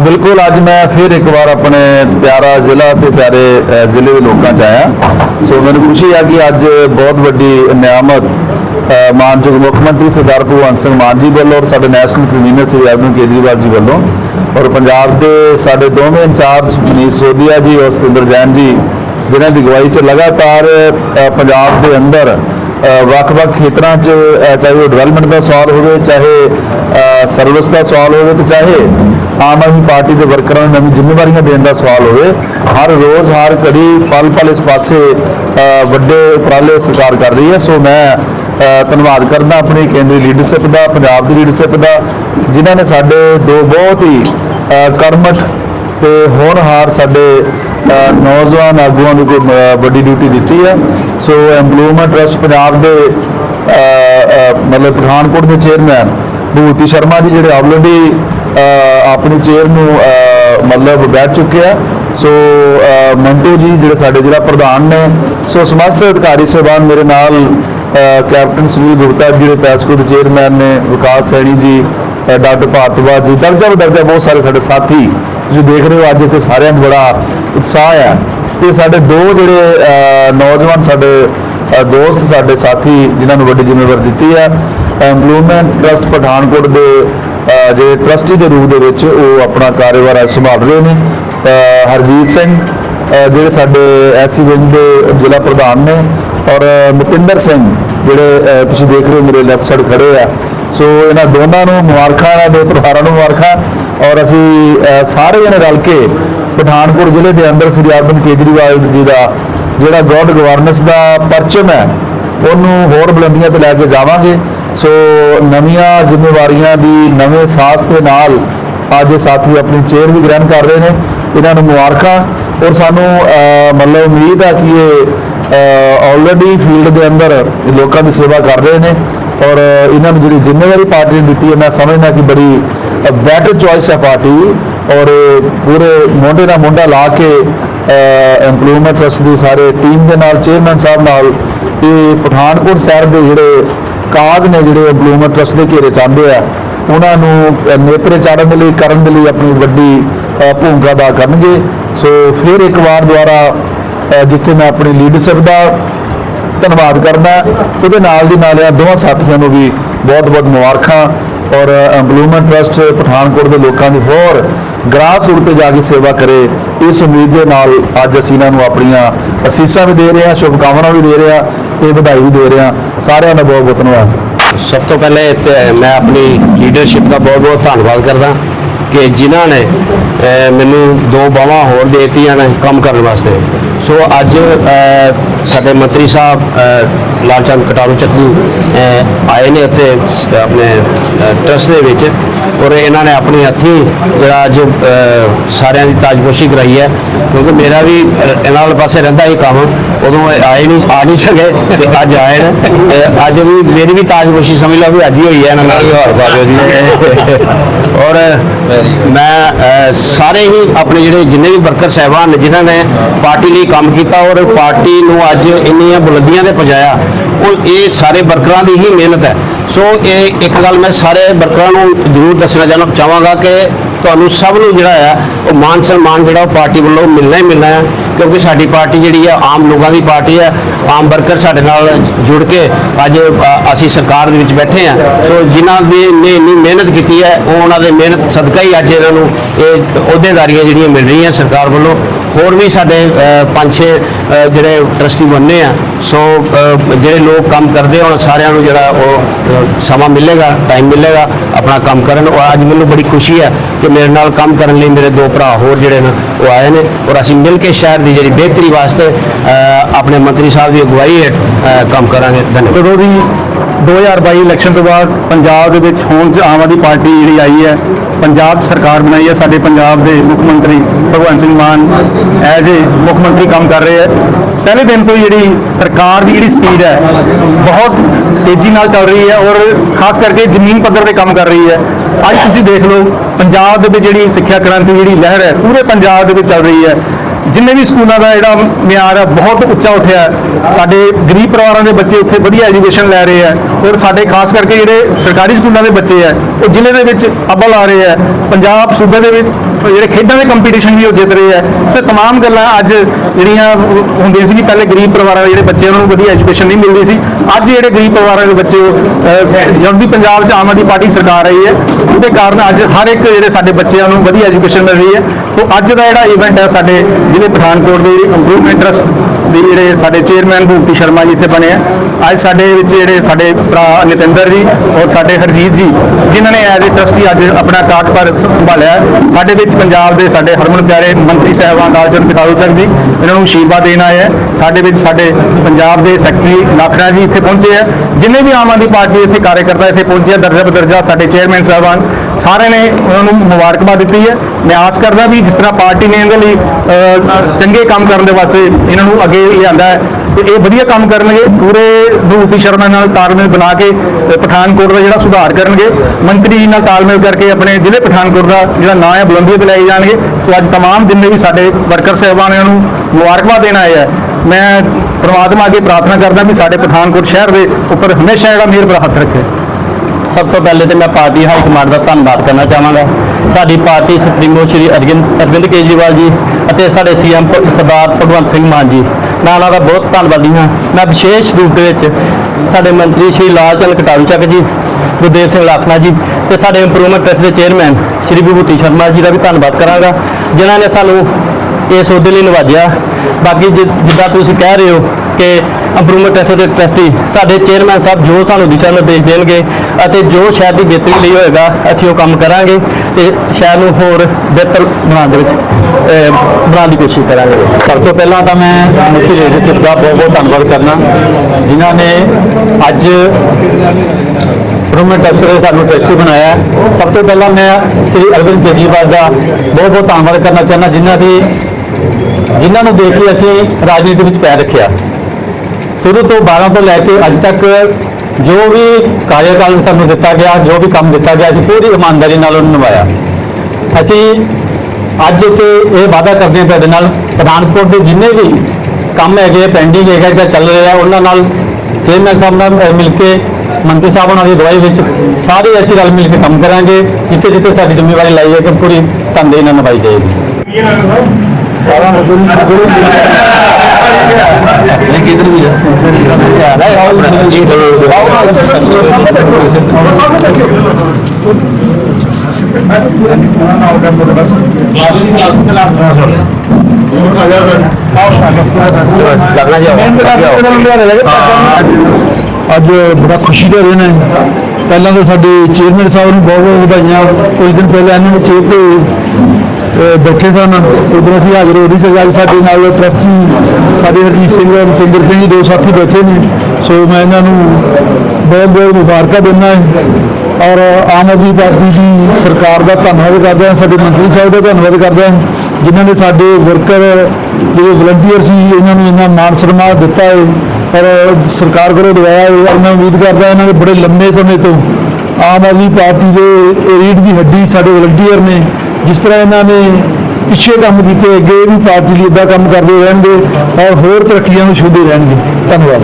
ਬਿਲਕੁਲ ਅੱਜ ਮੈਂ ਫਿਰ ਇੱਕ ਵਾਰ ਆਪਣੇ ਪਿਆਰਾ ਜ਼ਿਲ੍ਹਾ ਤੇ ਪਿਆਰੇ ਜ਼ਿਲ੍ਹੇ ਦੇ ਲੋਕਾਂ 'ਚ ਆਇਆ। ਸੋ ਮੈਨੂੰ ਖੁਸ਼ੀ ਆ ਕਿ ਅੱਜ ਬਹੁਤ ਵੱਡੀ ਨਿਆਮਤ ਮਾਨਯੋਗ ਮੁੱਖ ਮੰਤਰੀ ਸਰਦਾਰ ਭਗਵੰਤ ਸਿੰਘ ਮਾਨ ਜੀ ਵੱਲੋਂ ਔਰ ਸਾਡੇ ਨੈਸ਼ਨਲ ਕਨਵੀਨਰ ਸ੍ਰੀ ਅਰਵਿੰਦ ਕੇਜਰੀਵਾਲ ਜੀ ਵੱਲੋਂ ਔਰ ਪੰਜਾਬ ਦੇ ਸਾਡੇ ਦੋਵੇਂ ਇੰਚਾਰਜ ਮਨੀਸ਼ ਸੋਧੀਆ ਜੀ ਔਰ ਸਤਿੰਦਰ ਜੈਨ ਜੀ, ਜਿਨ੍ਹਾਂ ਦੀ ਅਗਵਾਈ 'ਚ ਲਗਾਤਾਰ ਪੰਜਾਬ ਦੇ ਅੰਦਰ ਵੱਖ-ਵੱਖ ਖੇਤਰਾਂ 'ਚ ਚਾਹੇ ਉਹ ਡਿਵੈਲਪਮੈਂਟ ਦਾ ਸਵਾਲ ਹੋਵੇ ਚਾਹੇ ਸਰਵਿਸ ਦਾ ਸਵਾਲ ਹੋਵੇ ਤੇ ਚਾਹੇ ਆਮ ਆਦਮੀ ਪਾਰਟੀ ਦੇ ਵਰਕਰਾਂ ਨੂੰ ਨਵੀਂ ਜ਼ਿੰਮੇਵਾਰੀਆਂ ਦੇਣ ਦਾ ਸਵਾਲ ਹੋਵੇ ਹਰ ਰੋਜ਼ ਹਰ ਘੜੀ ਪਲ ਪਲ ਇਸ ਪਾਸੇ ਵੱਡੇ ਉਪਰਾਲੇ ਸਰਕਾਰ ਕਰ ਰਹੀ ਹੈ। ਸੋ ਮੈਂ ਧੰਨਵਾਦ ਕਰਦਾ ਆਪਣੀ ਕੇਂਦਰੀ ਲੀਡਰਸ਼ਿਪ ਦਾ ਪੰਜਾਬ ਦੀ ਲੀਡਰਸ਼ਿਪ ਦਾ ਜਿਨ੍ਹਾਂ ਨੇ ਸਾਡੇ ਦੋ ਬਹੁਤ ਹੀ ਅ, ਕਰਮਠ ਤੇ ਹੋਣਹਾਰ ਸਾਡੇ ਨੌਜਵਾਨ ਆਗੂਆਂ ਨੂੰ ਕੋਈ ਵੱਡੀ ਡਿਊਟੀ ਦਿੱਤੀ ਹੈ। ਸੋ ਐਮਪਲੋਇਮੈਂਟ ਟਰਸਟ ਪੰਜਾਬ ਦੇ ਮਤਲਬ ਪਠਾਨਕੋਟ ਦੇ ਚੇਅਰਮੈਨ ਭੂਤੀ ਸ਼ਰਮਾ ਜੀ ਜਿਹੜੇ ਆਲਰੇਡੀ ਆਪਣੀ ਚੇਅਰ ਨੂੰ ਮਤਲਬ ਬੈਠ ਚੁੱਕੇ ਆ। ਸੋ ਅ, ਮੰਟੂ ਜੀ ਜਿਹੜੇ ਸਾਡੇ ਜ਼ਿਲ੍ਹਾ ਪ੍ਰਧਾਨ ਨੇ ਸੋ ਸਮਸਤ ਅਧਿਕਾਰੀ ਸਹਿਬਾਨ ਮੇਰੇ ਨਾਲ ਕੈਪਟਨ ਸੁਨੀਲ ਗੁਪਤਾ ਜਿਹੜੇ ਪੈਸਕੋ ਦੇ ਚੇਅਰਮੈਨ ਨੇ ਵਿਕਾਸ ਸੈਣੀ ਜੀ ਡਾਕਟਰ ਭਾਰਤਵਾ ਜੀ ਦਰਜਾ ਬਦਰਜਾ ਬਹੁਤ ਸਾਰੇ ਸਾਡੇ ਸਾਥੀ ਤੁਸੀਂ ਦੇਖ ਰਹੇ ਹੋ ਅੱਜ ਇੱਥੇ ਸਾਰਿਆਂ ਨੂੰ ਬੜਾ ਉਤਸ਼ਾਹ ਹੈ। ਤੇ ਸਾਡੇ ਦੋ ਜਿਹੜੇ ਨੌਜਵਾਨ ਸਾਡੇ ਦੋਸਤ ਸਾਡੇ ਸਾਥੀ ਜਿਨ੍ਹਾਂ ਨੂੰ ਵੱਡੀ ਜ਼ਿੰਮੇਵਾਰੀ ਦਿੱਤੀ ਹੈ ਐਮਪਲੋਇਮੈਂਟ ਟਰਸਟ ਪਠਾਨਕੋਟ ਦੇ ਜਿਹੜੇ ਟਰਸਟੀ ਦੇ ਰੂਪ ਦੇ ਵਿੱਚ ਉਹ ਆਪਣਾ ਕਾਰੋਬਾਰ ਸੰਭਾਲ ਰਹੇ ਨੇ। ਹਰਜੀਤ ਸਿੰਘ ਜਿਹੜੇ ਸਾਡੇ ਐਸਸੀ ਵਿੰਗ ਦੇ ਜ਼ਿਲ੍ਹਾ ਪ੍ਰਧਾਨ ਨੇ ਔਰ ਮਤਿੰਦਰ ਸਿੰਘ, ਜਿਹੜੇ ਤੁਸੀਂ ਦੇਖ ਰਹੇ ਹੋ ਮੇਰੇ ਲੈਫਟ ਸਾਈਡ ਖੜੇ ਆ। ਸੋ ਇਹਨਾਂ ਦੋਨਾਂ ਨੂੰ ਮੁਬਾਰਕਾਂ, ਇਹਨਾਂ ਦੇ ਪਰਿਵਾਰਾਂ ਨੂੰ ਮੁਬਾਰਕਾਂ। ਔਰ ਅਸੀਂ ਸਾਰੇ ਜਣੇ ਰਲ ਕੇ ਪਠਾਨਕੋਟ ਜ਼ਿਲ੍ਹੇ ਦੇ ਅੰਦਰ ਸ੍ਰੀ ਅਰਵਿੰਦ ਕੇਜਰੀਵਾਲ ਜੀ ਦਾ ਜਿਹੜਾ ਗੁੱਡ ਗਵਰਨੈਂਸ ਦਾ ਪਰਚਮ ਹੈ, ਉਹਨੂੰ ਹੋਰ ਬੁਲੰਦੀਆਂ ਤੇ ਲੈ ਕੇ ਜਾਵਾਂਗੇ। ਸੋ ਨਵੀਆਂ ਜ਼ਿੰਮੇਵਾਰੀਆਂ ਦੀ ਨਵੇਂ ਸਾਹਸ ਦੇ ਨਾਲ ਅੱਜ ਇਹ ਸਾਥੀ ਆਪਣੀ ਚੇਅਰ ਵੀ ਗ੍ਰਹਿਣ ਕਰ ਰਹੇ ਨੇ। ਇਹਨਾਂ ਨੂੰ ਮੁਬਾਰਕਾਂ। ਔਰ ਸਾਨੂੰ ਮਤਲਬ ਉਮੀਦ ਆ ਕਿ ਇਹ ਆਲਰੇਡੀ ਫੀਲਡ ਦੇ ਅੰਦਰ ਲੋਕਾਂ ਦੀ ਸੇਵਾ ਕਰ ਰਹੇ ਨੇ। ਔਰ ਇਹਨਾਂ ਨੂੰ ਜਿਹੜੀ ਜ਼ਿੰਮੇਵਾਰੀ ਪਾਰਟੀ ਨੇ ਦਿੱਤੀ ਹੈ, ਮੈਂ ਸਮਝਦਾ ਕਿ ਬੜੀ ਬੈਟਰ ਚੋਇਸ ਹੈ ਪਾਰਟੀ ਔਰ ਪੂਰੇ ਮੋਢੇ ਨਾਲ ਮੋਢਾ ਲਾ ਕੇ ਐਮਪਲੋਇਮੈਂਟ ਟਰਸਟ ਦੀ ਸਾਰੇ ਟੀਮ ਦੇ ਨਾਲ ਚੇਅਰਮੈਨ ਸਾਹਿਬ ਨਾਲ ਇਹ ਪਠਾਨਕੋਟ ਸ਼ਹਿਰ ਦੇ ਜਿਹੜੇ ਕਾਜ਼ ਨੇ, ਜਿਹੜੇ ਐਮਪਲੋਇਮੈਂਟ ਟਰਸਟ ਦੇ ਘੇਰੇ ਚਾਹੁੰਦੇ ਆ, ਉਹਨਾਂ ਨੂੰ ਨੇਪਰੇ ਚਾੜਨ ਦੇ ਲਈ, ਕਰਨ ਦੇ ਲਈ ਆਪਣੀ ਵੱਡੀ ਭੂਮਿਕਾ ਅਦਾ ਕਰਨਗੇ। ਸੋ ਫਿਰ ਇੱਕ ਵਾਰ ਦੁਆਰਾ ਜਿੱਥੇ ਮੈਂ ਆਪਣੀ ਲੀਡਰਸ਼ਿਪ ਦਾ ਧੰਨਵਾਦ ਕਰਦਾ ਉਹਦੇ ਨਾਲ ਦੀ ਨਾਲ ਇਹ ਦੋਵਾਂ ਸਾਥੀਆਂ ਨੂੰ ਵੀ ਬਹੁਤ ਬਹੁਤ ਮੁਬਾਰਕਾਂ ਔਰ ਐਮਪਲੋਇਮੈਂਟ ਟਰਸਟ ਪਠਾਨਕੋਟ ਦੇ ਲੋਕਾਂ ਦੀ ਹੋਰ ਗ੍ਰਾਸ ਰੂਟ ਤੇ ਜਾ ਕੇ ਸੇਵਾ ਕਰੇ, ਇਸ ਉਮੀਦ ਦੇ ਨਾਲ ਅੱਜ ਅਸੀਂ ਇਹਨਾਂ ਨੂੰ ਆਪਣੀਆਂ ਅਸੀਸਾਂ ਵੀ ਦੇ ਰਹੇ ਹਾਂ, ਸ਼ੁਭਕਾਮਨਾਵਾਂ ਵੀ ਦੇ ਰਹੇ ਹਾਂ ਤੇ ਵਧਾਈ ਵੀ ਦੇ ਰਹੇ ਹਾਂ। ਸਾਰਿਆਂ ਦਾ ਬਹੁਤ ਬਹੁਤ ਧੰਨਵਾਦ। ਸਭ ਤੋਂ ਪਹਿਲੇ ਤੇ ਮੈਂ ਆਪਣੀ ਲੀਡਰਸ਼ਿਪ ਦਾ ਬਹੁਤ ਬਹੁਤ ਧੰਨਵਾਦ ਕਰਦਾ ਕਿ ਜਿਨ੍ਹਾਂ ਨੇ ਮੈਨੂੰ ਦੋ ਬਾਹਾਂ ਹੋਰ ਦੇ ਦਿੱਤੀਆਂ ਨੇ ਕੰਮ ਕਰਨ ਵਾਸਤੇ। ਸੋ ਅੱਜ ਸਾਡੇ ਮੰਤਰੀ ਸਾਹਿਬ ਲਾਲਚੰਦ ਕਟਾਰੂ ਚੱਕੂ ਆਏ ਨੇ ਇੱਥੇ ਆਪਣੇ ਟਰਸਟ ਦੇ ਵਿੱਚ। ਔਰ ਇਹਨਾਂ ਨੇ ਆਪਣੀ ਹੱਥੀਂ ਜਿਹੜਾ ਅੱਜ ਸਾਰਿਆਂ ਦੀ ਤਾਜਪੋਸ਼ੀ ਕਰਾਈ ਹੈ। ਕਿਉਂਕਿ ਮੇਰਾ ਵੀ ਇਹਨਾਂ ਵਾਲੇ ਪਾਸੇ ਰਹਿੰਦਾ ਹੀ ਕੰਮ। ਉਦੋਂ ਇਹ ਆਏ ਨਹੀਂ ਆ ਨਹੀਂ ਸਕੇ ਤੇ ਅੱਜ ਆਏ ਨੇ। ਅੱਜ ਵੀ ਮੇਰੀ ਵੀ ਤਾਜਪੋਸ਼ੀ ਸਮਝ ਲਓ ਵੀ ਅੱਜ ਹੀ ਹੋਈ ਹੈ ਇਹਨਾਂ ਨਾਲ। ਹੋਰ ਬਾਜੋ ਜੀ। ਔਰ ਮੈਂ ਸਾਰੇ ਹੀ ਆਪਣੇ ਜਿਹੜੇ ਜਿੰਨੇ ਵੀ ਵਰਕਰ ਸਹਿਬਾਨ ਨੇ ਜਿਨ੍ਹਾਂ ਨੇ ਪਾਰਟੀ ਲਈ ਕੰਮ ਕੀਤਾ ਔਰ ਪਾਰਟੀ ਨੂੰ ਅੱਜ ਇੰਨੀਆਂ ਬੁਲੰਦੀਆਂ ਤੇ ਪਹੁੰਚਾਇਆ ਉਹ ਇਹ ਸਾਰੇ ਵਰਕਰਾਂ ਦੀ ਹੀ ਮਿਹਨਤ ਹੈ। ਸੋ ਇਹ ਇੱਕ ਗੱਲ ਮੈਂ ਸਾਰੇ ਵਰਕਰਾਂ ਨੂੰ ਜ਼ਰੂਰ ਦੱਸਣਾ ਚਾਹਣਾ ਚਾਹਾਂਗਾ ਕਿ ਤੁਹਾਨੂੰ ਸਭ ਨੂੰ ਜਿਹੜਾ ਹੈ ਉਹ ਮਾਨ ਸਨਮਾਨ ਜਿਹੜਾ ਉਹ ਪਾਰਟੀ ਵੱਲੋਂ ਮਿਲਣਾ ਹੀ ਮਿਲਣਾ ਹੈ ਕਿਉਂਕਿ ਸਾਡੀ ਪਾਰਟੀ ਜਿਹੜੀ ਹੈ ਆਮ ਲੋਕਾਂ ਦੀ ਪਾਰਟੀ ਹੈ ਆਮ ਵਰਕਰ ਸਾਡੇ ਨਾਲ ਜੁੜ ਕੇ ਅੱਜ ਅਸੀਂ ਸਰਕਾਰ ਦੇ ਵਿੱਚ ਬੈਠੇ ਹਾਂ ਸੋ ਜਿਨ੍ਹਾਂ ਦੀ ਨੇ ਇੰਨੀ ਮਿਹਨਤ ਕੀਤੀ ਹੈ ਉਹ ਉਹਨਾਂ ਦੇ ਮਿਹਨਤ ਸਦਕਾ ਹੀ ਅੱਜ ਇਹਨਾਂ ਨੂੰ ਇਹ ਅਹੁਦੇਦਾਰੀਆਂ ਜਿਹੜੀਆਂ ਮਿਲ ਰਹੀਆਂ ਸਰਕਾਰ ਵੱਲੋਂ ਹੋਰ ਵੀ ਸਾਡੇ ਪੰਜ ਛੇ ਜਿਹੜੇ ਟਰਸਟੀ ਬਣਨੇ ਆ ਸੋ ਜਿਹੜੇ ਲੋਕ ਕੰਮ ਕਰਦੇ ਆ, ਉਹਨਾਂ ਸਾਰਿਆਂ ਨੂੰ ਜਿਹੜਾ ਉਹ ਸਮਾਂ ਮਿਲੇਗਾ ਟਾਈਮ ਮਿਲੇਗਾ ਆਪਣਾ ਕੰਮ ਕਰਨ। ਔਰ ਅੱਜ ਮੈਨੂੰ ਬੜੀ ਖੁਸ਼ੀ ਹੈ ਕਿ ਮੇਰੇ ਨਾਲ ਕੰਮ ਕਰਨ ਲਈ ਮੇਰੇ ਦੋ ਭਰਾ ਹੋਰ ਜਿਹੜੇ ਨੇ ਉਹ ਆਏ ਨੇ। ਔਰ ਅਸੀਂ ਮਿਲ ਕੇ ਸ਼ਹਿਰ ਦੀ ਜਿਹੜੀ ਬਿਹਤਰੀ ਵਾਸਤੇ ਆਪਣੇ ਮੰਤਰੀ ਸਾਹਿਬ ਦੀ ਅਗਵਾਈ ਹੇਠ ਕੰਮ ਕਰਾਂਗੇ। ਧੰਨਵਾਦ। ਜਦੋਂ 2022 ਇਲੈਕਸ਼ਨ ਤੋਂ ਬਾਅਦ ਪੰਜਾਬ ਦੇ ਵਿੱਚ ਹੁਣ 'ਚ ਆਮ ਆਦਮੀ ਪਾਰਟੀ ਜਿਹੜੀ ਆਈ ਹੈ, ਪੰਜਾਬ ਸਰਕਾਰ ਬਣਾਈ ਹੈ, ਸਾਡੇ ਪੰਜਾਬ ਦੇ ਮੁੱਖ ਮੰਤਰੀ ਭਗਵੰਤ ਸਿੰਘ ਮਾਨ ਐਜ਼ ਏ ਮੁੱਖ ਮੰਤਰੀ ਕੰਮ ਕਰ ਰਹੇ ਹੈ। ਪਹਿਲੇ ਦਿਨ ਤੋਂ ਹੀ ਜਿਹੜੀ ਸਰਕਾਰ ਦੀ ਜਿਹੜੀ ਸਪੀਡ ਹੈ, ਬਹੁਤ ਤੇਜ਼ੀ ਨਾਲ ਚੱਲ ਰਹੀ ਹੈ ਔਰ ਖਾਸ ਕਰਕੇ ਜ਼ਮੀਨ ਪੱਧਰ ਤੇ ਕੰਮ ਕਰ ਰਹੀ ਹੈ। ਅੱਜ ਤੁਸੀਂ ਦੇਖ ਲਓ, ਪੰਜਾਬ ਦੇ ਵਿੱਚ ਜਿਹੜੀ ਸਿੱਖਿਆ ਕ੍ਰਾਂਤੀ ਜਿਹੜੀ ਲਹਿਰ ਹੈ, ਪੂਰੇ ਪੰਜਾਬ ਦੇ ਵਿੱਚ ਚੱਲ ਰਹੀ ਹੈ। ਜਿੰਨੇ ਵੀ ਸਕੂਲਾਂ ਦਾ ਜਿਹੜਾ ਮਿਆਰ ਹੈ ਬਹੁਤ ਉੱਚਾ ਉੱਠਿਆ ਹੈ। ਸਾਡੇ ਗਰੀਬ ਪਰਿਵਾਰਾਂ ਦੇ ਬੱਚੇ ਉੱਥੇ ਵਧੀਆ ਐਜੂਕੇਸ਼ਨ ਲੈ ਰਹੇ ਆ ਔਰ ਸਾਡੇ ਖਾਸ ਕਰਕੇ ਜਿਹੜੇ ਸਰਕਾਰੀ ਸਕੂਲਾਂ ਦੇ ਬੱਚੇ ਆ ਉਹ ਜ਼ਿਲ੍ਹੇ ਦੇ ਵਿੱਚ ਅੱਵਲ ਆ ਰਹੇ ਆ ਪੰਜਾਬ ਸੂਬੇ ਦੇ ਵਿੱਚ ਜਿਹੜੇ ਖੇਡਾਂ ਦੇ ਕੰਪੀਟੀਸ਼ਨ ਵੀ ਉਹ ਜਿੱਤ ਰਹੇ ਆ ਸੋ ਇਹ तमाम ਗੱਲਾਂ ਅੱਜ ਜਿਹੜੀਆਂ ਹੁੰਦੀਆਂ ਸੀ ਕਿ ਪਹਿਲੇ ਗਰੀਬ ਪਰਿਵਾਰਾਂ ਦੇ ਜਿਹੜੇ ਬੱਚੇ ਉਹਨਾਂ ਨੂੰ ਵਧੀਆ ਐਜੂਕੇਸ਼ਨ ਨਹੀਂ ਮਿਲਦੀ ਸੀ ਅੱਜ ਜਿਹੜੇ ਗਰੀਬ ਪਰਿਵਾਰਾਂ ਦੇ ਬੱਚੇ ਉਹ, ਅਹ, ਜਦ ਵੀ ਪੰਜਾਬ 'ਚ ਆਮ ਆਦਮੀ ਪਾਰਟੀ ਸਰਕਾਰ ਆਈ ਹੈ ਉਹਦੇ ਕਾਰਨ ਅੱਜ ਹਰ ਇੱਕ ਜਿਹੜੇ ਸਾਡੇ ਬੱਚਿਆਂ ਨੂੰ ਵਧੀਆ ਐਜੂਕੇਸ਼ਨ ਮਿਲ ਰਹੀ ਹੈ ਸੋ ਅੱਜ ਦਾ ਜਿਹੜਾ ਇਵੈਂਟ ਹੈ ਸਾਡੇ ਜ਼ਿਲ੍ਹੇ ਪਠਾਨਕੋਟ ਦੇ ਇੰਪਰੂਵਮੈਂਟ ਟਰਸਟ ਵੀ ਜਿਹੜੇ ਸਾਡੇ ਚੇਅਰਮੈਨ ਭੂਪਤੀ ਸ਼ਰਮਾ ਜੀ ਇੱਥੇ ਬਣੇ ਆ। ਅੱਜ ਸਾਡੇ ਵਿੱਚ ਜਿਹੜੇ ਸਾਡੇ ਭਰਾ ਨਿਤਿੰਦਰ ਜੀ ਔਰ ਸਾਡੇ ਹਰਜੀਤ ਜੀ, ਜਿਨ੍ਹਾਂ ਨੇ ਐਜ਼ ਅ ਟਰਸਟੀ ਅੱਜ ਆਪਣਾ ਕਾਰਜਭਾਰ ਸੰਭਾਲਿਆ ਸਾਡੇ ਵਿੱਚ ਪੰਜਾਬ ਦੇ ਸਾਡੇ ਹਰਮਨ ਪਿਆਰੇ ਮੰਤਰੀ ਸਾਹਿਬਾਨ ਲਾਲਚੰਦ ਪਿਤਾਰੂ ਚੱਕ ਜੀ ਇਹਨਾਂ ਨੂੰ ਆਸ਼ੀਰਵਾਦ ਦੇਣ ਆਏ ਹੈ। ਸਾਡੇ ਵਿੱਚ ਸਾਡੇ ਪੰਜਾਬ ਦੇ ਸੈਕਟਰੀ ਨਾਖੜਾ ਜੀ ਇੱਥੇ ਪਹੁੰਚੇ ਆ ਜਿੰਨੇ ਵੀ ਆਮ ਆਦਮੀ ਪਾਰਟੀ ਦੇ ਇੱਥੇ ਕਾਰਜਕਰਤਾ ਇੱਥੇ ਪਹੁੰਚੇ ਆ ਦਰਜਾ ਬਦਰਜਾ ਸਾਡੇ ਚੇਅਰਮੈਨ ਸਾਹਿਬਾਨ, ਸਾਰਿਆਂ ਨੇ ਉਹਨਾਂ ਨੂੰ ਮੁਬਾਰਕਬਾਦ ਦਿੱਤੀ ਹੈ। ਮੈਂ ਆਸ ਕਰਦਾ ਵੀ ਜਿਸ ਤਰ੍ਹਾਂ ਪਾਰਟੀ ਨੇ ਇਹਦੇ ਲਈ ਚੰਗੇ ਕੰਮ ਕਰਨ ਦੇ ਵਾਸਤੇ ਇਹਨਾਂ ਨੂੰ ਅੱਗੇ ਲਿਆਂਦਾ ਹੈ ਤੇ ਇਹ ਵਧੀਆ ਕੰਮ ਕਰਨਗੇ ਪੂਰੇ ਭੂਪਤੀ ਸ਼ਰਮਾ ਨਾਲ ਤਾਲਮੇਲ ਬਣਾ ਕੇ ਤੇ ਪਠਾਨਕੋਟ ਦਾ ਜਿਹੜਾ ਸੁਧਾਰ ਕਰਨਗੇ ਮੰਤਰੀ ਜੀ ਨਾਲ ਤਾਲਮੇਲ ਕਰਕੇ ਆਪਣੇ ਜ਼ਿਲ੍ਹੇ ਪਠਾਨਕੋਟ ਦਾ ਜਿਹੜਾ ਨਾਂ ਹੈ ਬੁਲੰਦੀ ਤੇ ਲੈ ਕੇ ਜਾਣਗੇ ਸੋ ਅੱਜ तमाम ਜਿੰਨੇ ਵੀ ਸਾਡੇ ਵਰਕਰ ਸਹਿਬਾਨ ਇਹਨਾਂ ਨੂੰ ਮੁਬਾਰਕਬਾਦ ਦੇਣ ਆਏ ਆ ਮੈਂ ਪ੍ਰਮਾਤਮਾ ਅੱਗੇ ਪ੍ਰਾਰਥਨਾ ਕਰਦਾ ਵੀ ਸਾਡੇ ਪਠਾਨਕੋਟ ਸ਼ਹਿਰ ਦੇ ਉੱਪਰ ਹਮੇਸ਼ਾ ਜਿਹੜਾ ਮਿਹਰ ਭਰਾ ਹੱਥ ਰੱਖੇ ਸਭ ਤੋਂ ਪਹਿਲੇ ਤੇ ਮੈਂ ਪਾਰਟੀ ਹਾਈ ਕਮਾਂਡ ਦਾ ਧੰਨਵਾਦ ਕਰਨਾ ਚਾਹਾਂਗਾ ਸਾਡੀ ਪਾਰਟੀ ਸੁਪਰੀਮੋ ਸ਼੍ਰੀ ਅਰਵਿੰਦ ਅਰਵਿੰਦ ਕੇਜਰੀਵਾਲ ਜੀ ਅਤੇ ਸਾਡੇ ਸੀਐਮ ਸਰਦਾਰ ਭਗਵੰਤ ਸਿੰਘ ਮਾਨ ਜੀ ਮੈਂ ਉਹਨਾਂ ਦਾ ਬਹੁਤ ਧੰਨਵਾਦੀ ਹਾਂ। ਮੈਂ ਵਿਸ਼ੇਸ਼ ਰੂਪ ਦੇ ਵਿੱਚ ਸਾਡੇ ਮੰਤਰੀ ਸ਼੍ਰੀ ਲਾਲ ਚੰਦ ਕਟਾਰੂ ਚੱਕ ਜੀ, ਗੁਰਦੇਵ ਸਿੰਘ ਲਾਖਣਾ ਜੀ ਤੇ ਸਾਡੇ ਇੰਪਰੂਵਮੈਂਟ ਟਰਸਟ ਦੇ ਚੇਅਰਮੈਨ ਸ਼੍ਰੀ ਵਿਭੂਤੀ ਸ਼ਰਮਾ ਜੀ ਦਾ ਵੀ ਧੰਨਵਾਦ ਕਰਾਂਗਾ, ਜਿਨ੍ਹਾਂ ਨੇ ਸਾਨੂੰ ਇਸ ਅਹੁਦੇ ਲਈ ਨਵਾਜਿਆ। ਬਾਕੀ ਜਿ- ਜਿੱਦਾਂ ਤੁਸੀਂ ਕਹਿ ਰਹੇ ਹੋ ਕਿ ਇੰਪਰੂਵਮੈਂਟ ਟਰਸਟ ਦੇ ਟਰਸਟੀ ਸਾਡੇ ਚੇਅਰਮੈਨ ਸਾਹਿਬ ਜੋ ਸਾਨੂੰ ਦਿਸ਼ਾ ਨਿਰਦੇਸ਼ ਦੇਣਗੇ ਅਤੇ ਜੋ ਸ਼ਹਿਰ ਦੀ ਬਿਹਤਰੀ ਲਈ ਹੋਏਗਾ, ਅਸੀਂ ਉਹ ਕੰਮ ਕਰਾਂਗੇ ਤੇ ਸ਼ਹਿਰ ਨੂੰ ਹੋਰ ਬਿਹਤਰ ਬਣਾਉਣ ਦੇ ਵਿੱਚ ਬਣਾਉਣ ਦੀ ਕੋਸ਼ਿਸ਼ ਕਰਾਂਗੇ। ਸਭ ਤੋਂ ਪਹਿਲਾਂ ਤਾਂ ਮੈਂ ਮੁਖੀ ਲੀਡਰਸ਼ਿਪ ਦਾ ਬਹੁਤ ਬਹੁਤ ਧੰਨਵਾਦ ਕਰਨਾ। ਜਿਨ੍ਹਾਂ ਨੇ ਅੱਜ ਇੰਪਰੂਵਮੈਂਟ ਅਫਸਰ ਨੇ ਸਾਨੂੰ ਟਰਸਟੀ ਬਣਾਇਆ। ਸਭ ਤੋਂ ਪਹਿਲਾਂ ਮੈਂ ਸ੍ਰੀ ਅਰਵਿੰਦ ਕੇਜਰੀਵਾਲ ਦਾ ਬਹੁਤ ਬਹੁਤ ਧੰਨਵਾਦ ਕਰਨਾ ਚਾਹੁੰਦਾ, ਜਿਨ੍ਹਾਂ ਦੀ ਜਿਨ੍ਹਾਂ ਨੂੰ ਦੇਖ ਕੇ ਅਸੀਂ ਰਾਜਨੀਤੀ ਵਿੱਚ ਪੈਰ ਰੱਖਿਆ। ਸ਼ੁਰੂ ਤੋਂ 12 ਤੋਂ ਲੈ ਕੇ ਅੱਜ ਤੱਕ ਜੋ ਵੀ ਕਾਰਜਕਾਲ ਸਾਨੂੰ ਦਿੱਤਾ ਗਿਆ ਜੋ ਵੀ ਕੰਮ ਦਿੱਤਾ ਗਿਆ ਅਸੀਂ ਪੂਰੀ ਇਮਾਨਦਾਰੀ ਨਾਲ ਉਹਨੂੰ ਨਿਭਾਇਆ। ਅਸੀਂ ਅੱਜ ਇੱਥੇ ਇਹ ਵਾਅਦਾ ਕਰਦੇ ਹਾਂ ਤੁਹਾਡੇ ਨਾਲ ਪਠਾਨਕੋਟ ਦੇ ਜਿੰਨੇ ਵੀ ਕੰਮ ਹੈਗੇ ਪੈਂਡਿੰਗ ਹੈਗਾ ਜਾਂ ਚੱਲ ਰਿਹਾ ਉਹਨਾਂ ਨਾਲ ਚੇਅਰਮੈਨ ਸਾਹਿਬ ਨਾਲ ਮਿਲ ਕੇ ਮੰਤਰੀ ਸਾਹਿਬ ਉਹਨਾਂ ਦੀ ਅਗਵਾਈ ਵਿੱਚ ਸਾਰੇ ਅਸੀਂ ਰਲ ਮਿਲ ਕੇ ਕੰਮ ਕਰਾਂਗੇ ਜਿੱਥੇ ਜਿੱਥੇ ਸਾਡੀ ਜ਼ਿੰਮੇਵਾਰੀ ਲਾਈ ਹੈ ਕਿ ਪੂਰੀ ਧੰਦੇ ਨਾਲ ਨਿਭਾਈ ਜਾਏਗੀ। ਕਿਧਰ ਵੀ ਲੱਗਣਾ ਜੀ ਅੱਜ ਬੜਾ ਖੁਸ਼ੀ ਦਾ ਦਿਨ ਹੈ। ਪਹਿਲਾਂ ਤਾਂ ਸਾਡੇ ਚੇਅਰਮੈਨ ਸਾਹਿਬ ਨੂੰ ਬਹੁਤ ਬਹੁਤ ਵਧਾਈਆਂ। ਕੁਝ ਦਿਨ ਪਹਿਲਾਂ ਇਹਨਾਂ ਨੂੰ ਚੇਅਰ ਤੇ ਅਹ, ਬੈਠੇ ਸਨ ਉਦੋਂ ਅਸੀਂ ਹਾਜ਼ਰ ਹੋ ਰਹੀ ਸੀ ਸਾਡੇ ਨਾਲ ਟਰਸਟੀ ਸਾਡੇ ਹਰਜੀਤ ਸਿੰਘ ਔਰ ਰੁਪਿੰਦਰ ਸਿੰਘ ਜੀ, ਦੋ ਸਾਥੀ ਬੈਠੇ ਨੇ। ਸੋ ਮੈਂ ਇਹਨਾਂ ਨੂੰ ਬਹੁਤ ਬਹੁਤ ਮੁਬਾਰਕਾਂ ਦਿੰਦਾ ਹਾਂ ਔਰ ਆਮ ਆਦਮੀ ਪਾਰਟੀ ਦੀ ਸਰਕਾਰ ਦਾ ਧੰਨਵਾਦ ਕਰਦਾ ਹਾਂ, ਸਾਡੇ ਮੰਤਰੀ ਸਾਹਿਬ ਦਾ ਧੰਨਵਾਦ ਕਰਦਾ ਹਾਂ, ਜਿਨ੍ਹਾਂ ਨੇ ਸਾਡੇ ਵਰਕਰ ਜਿਹੜੇ ਵਲੰਟੀਅਰ ਸੀ, ਇਹਨਾਂ ਨੂੰ ਇੰਨਾ ਮਾਣ ਸਨਮਾਨ ਦਿੱਤਾ ਹੈ। ਔਰ ਸਰਕਾਰ ਕੋਲੋਂ ਦਵਾਇਆ ਹੈ ਔਰ ਮੈਂ ਉਮੀਦ ਕਰਦਾ ਇਹਨਾਂ ਦੇ ਬੜੇ ਲੰਮੇ ਸਮੇਂ ਤੋਂ ਆਮ ਆਦਮੀ ਪਾਰਟੀ ਦੇ ਰੀੜ ਦੀ ਹੱਡੀ ਸਾਡੇ ਵਲੰਟੀਅਰ ਨੇ। ਜਿਸ ਤਰ੍ਹਾਂ ਇਹਨਾਂ ਨੇ ਪਿੱਛੇ ਕੰਮ ਕੀਤੇ, ਅੱਗੇ ਵੀ ਪਾਰਟੀ ਲਈ ਇਦਾਂ ਕੰਮ ਕਰਦੇ ਰਹਿਣਗੇ ਔਰ ਹੋਰ ਤਰੱਕੀਆਂ ਨੂੰ ਛੂਹਦੇ ਰਹਿਣਗੇ। ਧੰਨਵਾਦ।